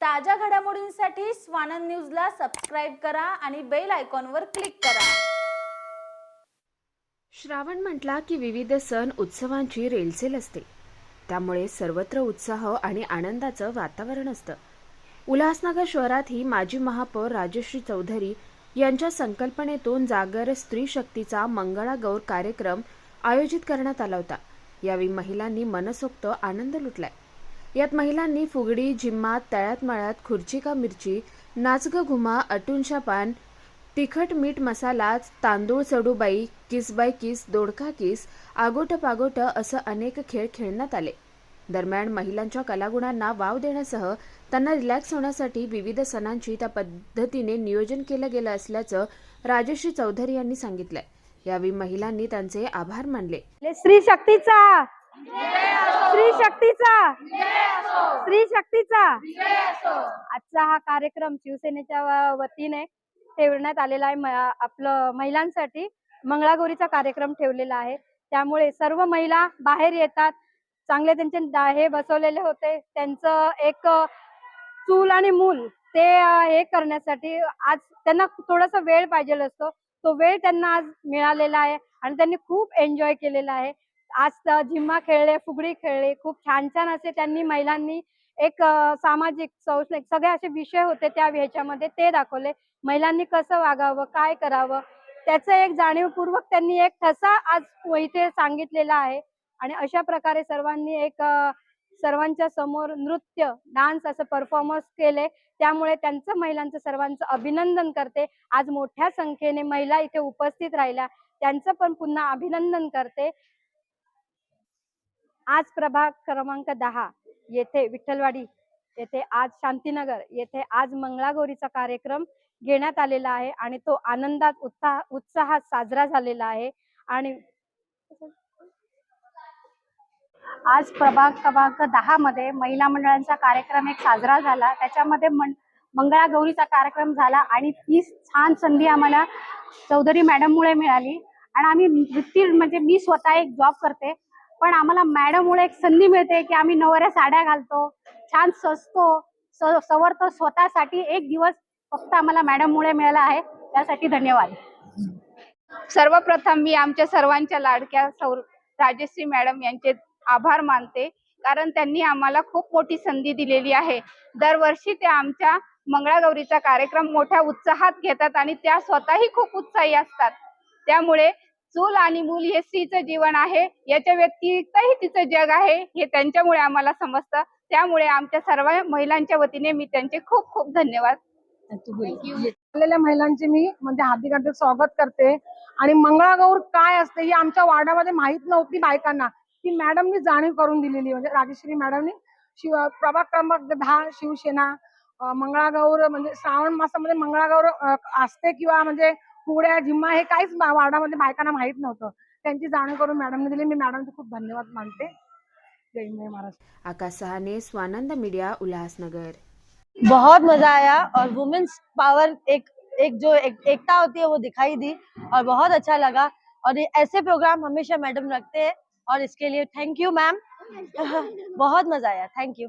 ताज्या घडामोडींसाठी स्वानंद न्यूजला सबस्क्राईब करा आणि बेल आयकॉनवर क्लिक करा. श्रावण म्हटला की विविध सण उत्सवांची रेलसेल असते. त्यामुळे सर्वत्र उत्साह आणि आनंदाचं वातावरण असतं. उल्हासनगर शहरातही माजी महापौर राजश्री चौधरी यांच्या संकल्पनेतून जागर स्त्री शक्तीचा मंगळागौर कार्यक्रम आयोजित करण्यात आला होता. यावेळी महिलांनी मनसोक्त आनंद लुटलाय. यात महिलांनी फुगडी जिम्मात तळ्यात मळ्यात खुर्ची का मिरची नाचग घुमा अटूनशा पान तिखट मीठ मसाला तांदूळ चडूबाई किस बाय किस दोडका किस आगोट पागोट असं अनेक खेळ खेळण्यात आले. दरम्यान महिलांच्या कलागुणांना वाव देण्यासह त्यांना रिलॅक्स होण्यासाठी विविध सणांची त्या पद्धतीने नियोजन केलं गेलं असल्याचं राजश्री चौधरी यांनी सांगितलंय. यावेळी महिलांनी त्यांचे आभार मानले. स्त्री शक्तीचा स्त्री शक्तीचा. स्त्री शक्तीचा. आजचा हा कार्यक्रम शिवसेनेच्या वतीने ठेवण्यात आलेला आहे. आपलं महिलांसाठी मंगळागौरीचा कार्यक्रम ठेवलेला आहे. त्यामुळे सर्व महिला बाहेर येतात. चांगले त्यांचे हे बसवलेले होते. त्यांचं एक चूल आणि मूल ते हे करण्यासाठी आज त्यांना थोडासा वेळ पाहिजे असतो. तो वेळ त्यांना आज मिळालेला आहे आणि त्यांनी खूप एन्जॉय केलेला आहे. आज तर झिम्मा खेळले फुगडी खेळले खूप छान छान असे त्यांनी महिलांनी एक सामाजिक शैक्षणिक सगळे असे विषय होते त्या ह्याच्यामध्ये ते दाखवले. महिलांनी कसं वागावं काय करावं त्याचं एक जाणीवपूर्वक त्यांनी एक ठसा आज इथे सांगितलेला आहे. आणि अशा प्रकारे सर्वांनी एक सर्वांच्या समोर नृत्य डान्स असं परफॉर्मन्स केले. त्यामुळे त्यांचं महिलांचं सर्वांचं अभिनंदन करते. आज मोठ्या संख्येने महिला इथे उपस्थित राहिल्या. त्यांचं पण पुन्हा अभिनंदन करते. आज प्रभाग क्रमांक दहा येथे विठ्ठलवाडी येथे आज शांतीनगर येथे आज मंगळागौरीचा कार्यक्रम घेण्यात आलेला आहे आणि तो आनंदात उत्साह उत्साहात साजरा झालेला आहे आणि आज प्रभाग क्रमांक दहा मध्ये महिला मंडळांचा कार्यक्रम एक साजरा झाला. त्याच्यामध्ये मंगळागौरीचा कार्यक्रम झाला आणि ती छान संधी आम्हाला चौधरी मॅडममुळे मिळाली. आणि आम्ही वृत्ती म्हणजे मी स्वतः एक जॉब करते. पण आम्हाला मॅडममुळे एक संधी मिळते की आम्ही नवऱ्या साड्या घालतो छान सजतो सवरतो स्वतःसाठी. एक दिवस फक्त आम्हाला मॅडममुळे मिळाला आहे. त्यासाठी धन्यवाद. सर्वप्रथम मी आमच्या सर्वांच्या लाडक्या सौ राजश्री मॅडम यांचे आभार मानते. कारण त्यांनी आम्हाला खूप मोठी संधी दिलेली आहे. दरवर्षी त्या आमच्या मंगळागौरीचा कार्यक्रम मोठ्या उत्साहात घेतात आणि त्या स्वतःही खूप उत्साही असतात. त्यामुळे चूल आणि मूल हे स्त्रीचं जीवन आहे. याच्या व्यतिरिक्तही तिचं जग आहे. हे त्यांच्यामुळे आम्हाला समजतं. त्यामुळे आमच्या सर्व महिलांच्या वतीने मी त्यांचे खूप खूप धन्यवाद. आलेल्या महिलांचे मी म्हणजे हार्दिक हार्दिक स्वागत करते. आणि मंगळागौर काय असते ही आमच्या वार्डामध्ये माहीत नव्हती बायकांना. ती मॅडमनी जाणीव करून दिलेली म्हणजे राजेश्री मॅडमनी शिव प्रभाग क्रमांक दहा शिवसेना मंगळागौर म्हणजे श्रावण मासामध्ये मंगळागौर असते किंवा म्हणजे पुड्या जिम्मा हे काहीच वार्डामध्ये बायकांना माहीत नव्हतं. त्यांची जाणीव करून मॅडमने दिली. मी मॅडमचे खूप धन्यवाद मानते. जय हिंद जय महाराष्ट्र. आकाश सहाने स्वानंद मीडिया उल्हासनगर. बहुत मजा आया और वुमेन्स पावर एक एक जो एक, एकता होती है वो दिखाई दी और बहुत अच्छा लगा। और ये ऐसे प्रोग्राम हमेशा मैडम रखते हैं और इसके लिए थैंक यू मैम बहुत मजा आया. Thank you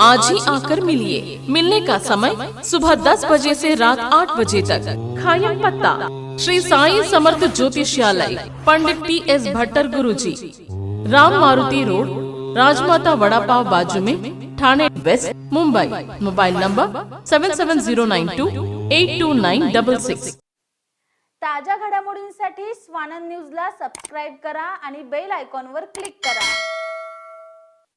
आज ही आकर मिलिए। मिलने का समय सुबह 10 बजे से रात 8 बजे तक। खायम पत्ता। Shri Sai Samarth ज्योतिषालय Pandit T S Bhattar Guru ji Ram Maruti road Rajmata vada pav बाजू में Thane west Mumbai. Mobile number seven seven zero nine two eight two nine double six. ताज्या घडामोडींसाठी स्वानंद न्यूजला सबस्क्राईब करा आणि बेल आयकॉनवर क्लिक करा.